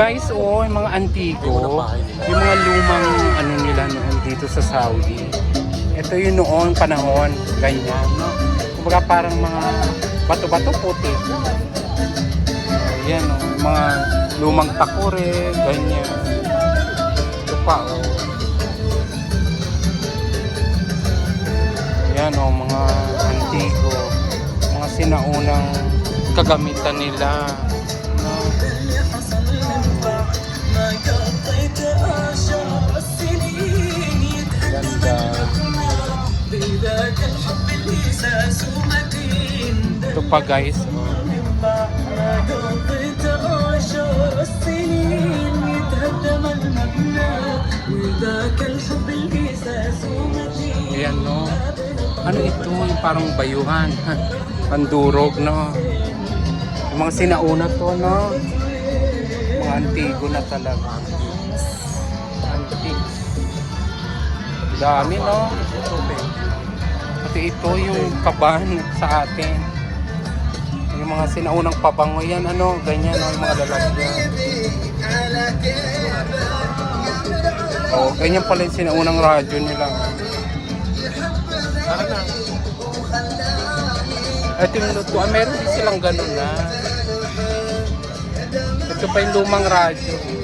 guys, oh, yung mga antigo, yung mga lumang ano nila noon dito sa Saudi. Ito yung noong panahon, ganyan, no? Kumbaga parang mga bato-bato puti. Ayan, oh, mga lumang takore, ganyan. Ito pa, oh. Ayan, oh, mga antigo, mga sinaunang kagamitan nila. Ito pa guys. Ayan no. Ano ito? Yung parang bayuhan. Pandurog no. Yung mga sinauna to no. Mga antigo na talaga. Antique. Dami no. Pati ito yung kaban sa atin. Yung mga sinaunang pabango yan ano. Ganyan. Yung mga lalagyan. Oh, ganyan pala yung sinaunang radyo nila. Ito yung lutuan. Meron din silang ganun na. Ito pa yung lumang radyo.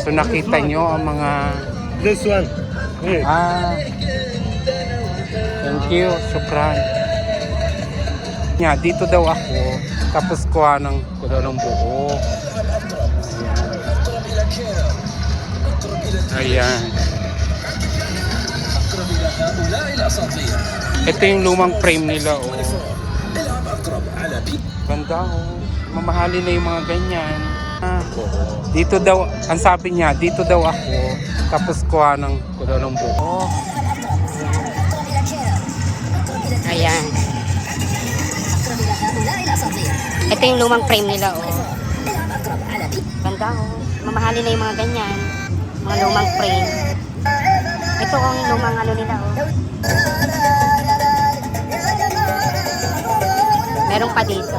So nakita nyo ang mga... This one. Here. Ah. Thank you. Shukran. Yeah, dito daw ako. Tapos kuha ng, kuha ng buo. Ayan. Ayan. Ito yung lumang frame nila, oh. Ganda, oh. Mamahalin na yung mga ganyan. Ah, dito daw, ang sabi niya, dito daw ako. Tapos kuha ng, kuha ng buo. Ayan. Ito yung lumang frame nila, oh. Ganda, oh. Mamahalin na yung mga ganyan. Mga lumang frame. Ito ang lumang ano nila, oh. Meron pa dito.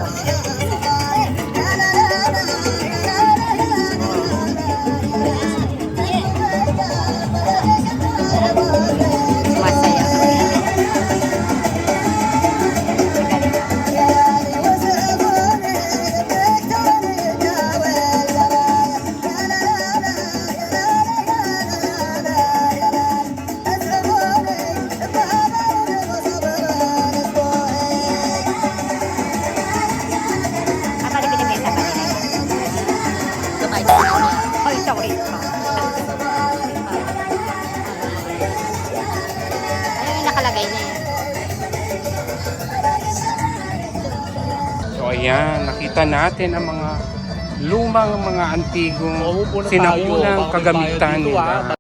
Ayan, nakita natin ang mga lumang mga antigong sinaunang kagamitan nila.